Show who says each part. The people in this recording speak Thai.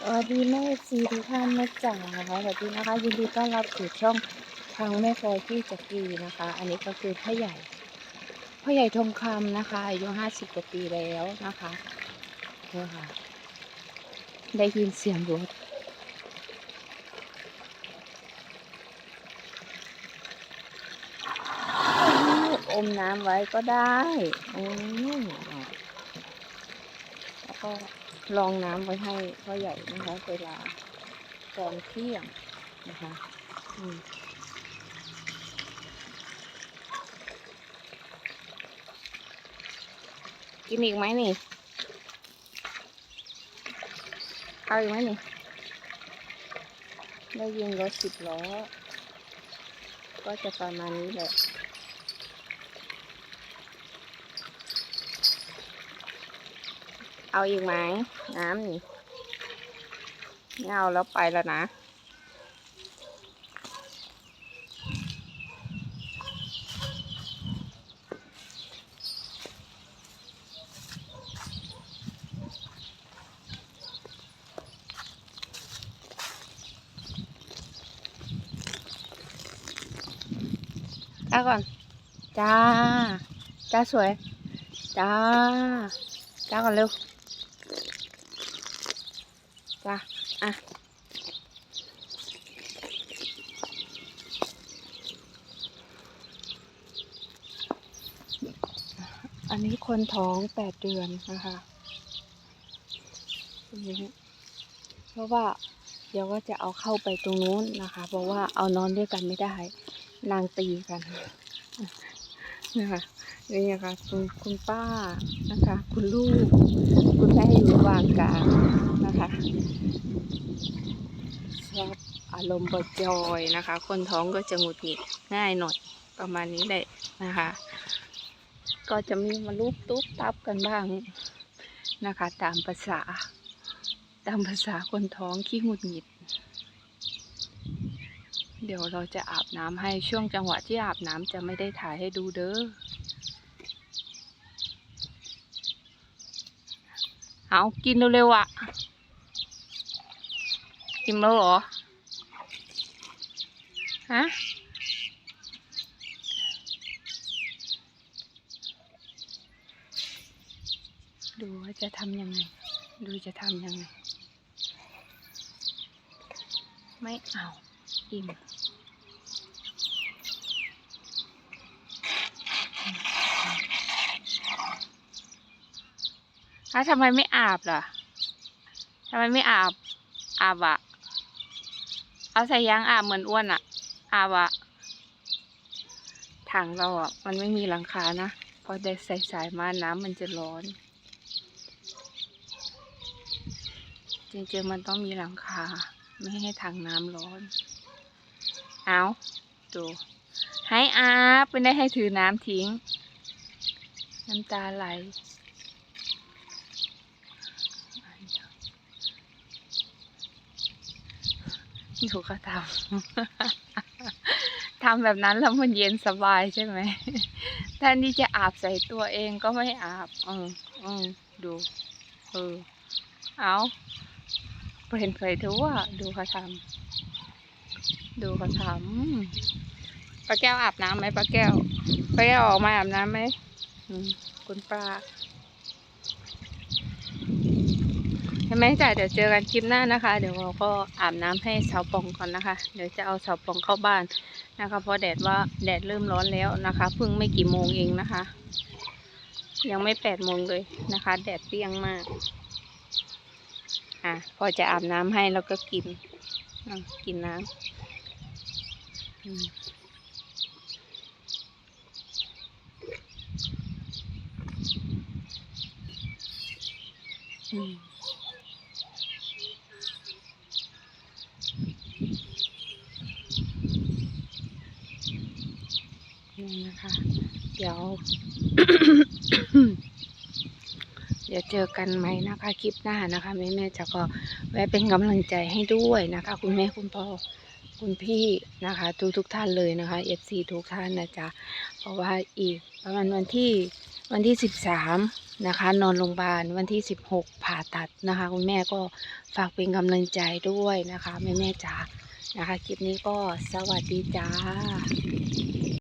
Speaker 1: สวัสดีแม่ซีทุกท่านนะจ๋านะสวัสดีนะคะ ยินดีต้อนรับสู่ช่องทางแม่ฟอยที่จักรีนะคะ อันนี้ก็คือพ่อใหญ่พ่อใหญ่ทองคำนะคะอายุห้าสิบกว่าปีแล้วนะคะเนี่ยค่ะ ได้ยินเสียงรถอมน้ำไว้ก็ได้อืมแล้วก็ รองน้ำไว้ให้พ่อใหญ่นะคะ เวลาตอนเที่ยงนะคะกินอีกไหมนี่เอาอีกไหมนี่ ได้ยินรถสิบล้อ ก็จะประมาณนี้แหละ เอาอีกไหมน้ำนี่ไม่เอาแล้วไปแล้วนะจ้าก่อน จ้า จ้าสวย จ้า จ้าก่อนเร็ว จ้ะอะอันนี้คนท้องแปดเดือนนะคะนี้เพราะว่าเดี๋ยวก็จะเอาเข้าไปตรงนู้นนะคะ เพราะว่าเอานอนด้วยกันไม่ได้ นางตีกันนะคะนี่นะคะคุณคุณป้านะคะ คุณลูก คุณแม่อยู่ระหว่างกลาง นะคะชอบอารมณ์บดจอยนะคะ คนท้องก็จะหงุดหงิดง่ายหน่อยประมาณนี้แหละนะคะ ก็จะมีมาลูบตุ๊บตับกันบ้างนะคะ ตามภาษา ตามภาษาคนท้องขี้หงุดหงิด เดี๋ยวเราจะอาบน้ำให้ช่วงจังหวะที่อาบน้ำจะไม่ได้ถ่ายให้ดูเด้อเอากินเร็วๆอะ กินแล้วเหรอ ฮะ ดูว่าจะทำยังไง ดูจะทำยังไง ไม่เอา อิ่มถ้วทำไมไม่อาบล่ะทำไมไม่อาบ อาบอะ เอาใส่ยางอาบเหมือนอ้วนอะอาบอะถังเราอะมันไม่มีหลังคานะพอได้ใส่สายมาน้ำมันจะร้อน จริงๆมันต้องมีหลังคา ไม่ให้ถังน้ำร้อน เอาดูให้อาบไม่ได้ให้ถือน้ำทิ้ง น้ำตาไหล ดูเขาทำ ทำแบบนั้นแล้วมันเย็นสบายใช่ไหมแทนที่จะอาบใส่ตัวเองก็ไม่อาบอืมอืมดูเออเอาเป็นเคยทั่วดูเขาทำดูเขาทำป้าแก้วอาบน้ำไหมป้าแก้วป้าแก้วออกมาอาบน้ำไหมคุณป้า ใช่ไหมจ้ะเดี๋ยวเจอกันคลิปหน้านะคะ เดี๋ยวเราก็อาบน้ำให้สาวปองก่อนนะคะ เดี๋ยวจะเอาสาวปองเข้าบ้านนะคะ เพราะแดดว่าแดดเริ่มร้อนแล้วนะคะเพิ่งไม่กี่โมงเองนะคะ ยังไม่แปดโมงเลยนะคะ แดดเปรี้ยงมาก อะพอจะอาบน้ำให้แล้วก็กินกินน้ำอืม นี่นะคะ เดี๋ยว เดี๋ยวเจอกันไหมนะคะคลิปหน้านะคะแม่แม่จะก็แวะเป็นกำลังใจให้ด้วยนะคะ คุณแม่คุณพ่อคุณพี่นะคะ ทุกทุกท่านเลยนะคะ FC ทุกท่านนะจ๊ะเพราะว่าอีกประมาณวันที่วันที่สิบสามนะคะ นอนโรงพยาบาลวันที่สิบหกผ่าตัดนะคะ คุณแม่ก็ฝากเป็นกำลังใจด้วยนะคะแม่แม่จ๋านะคะ คลิปนี้ก็สวัสดีจ้า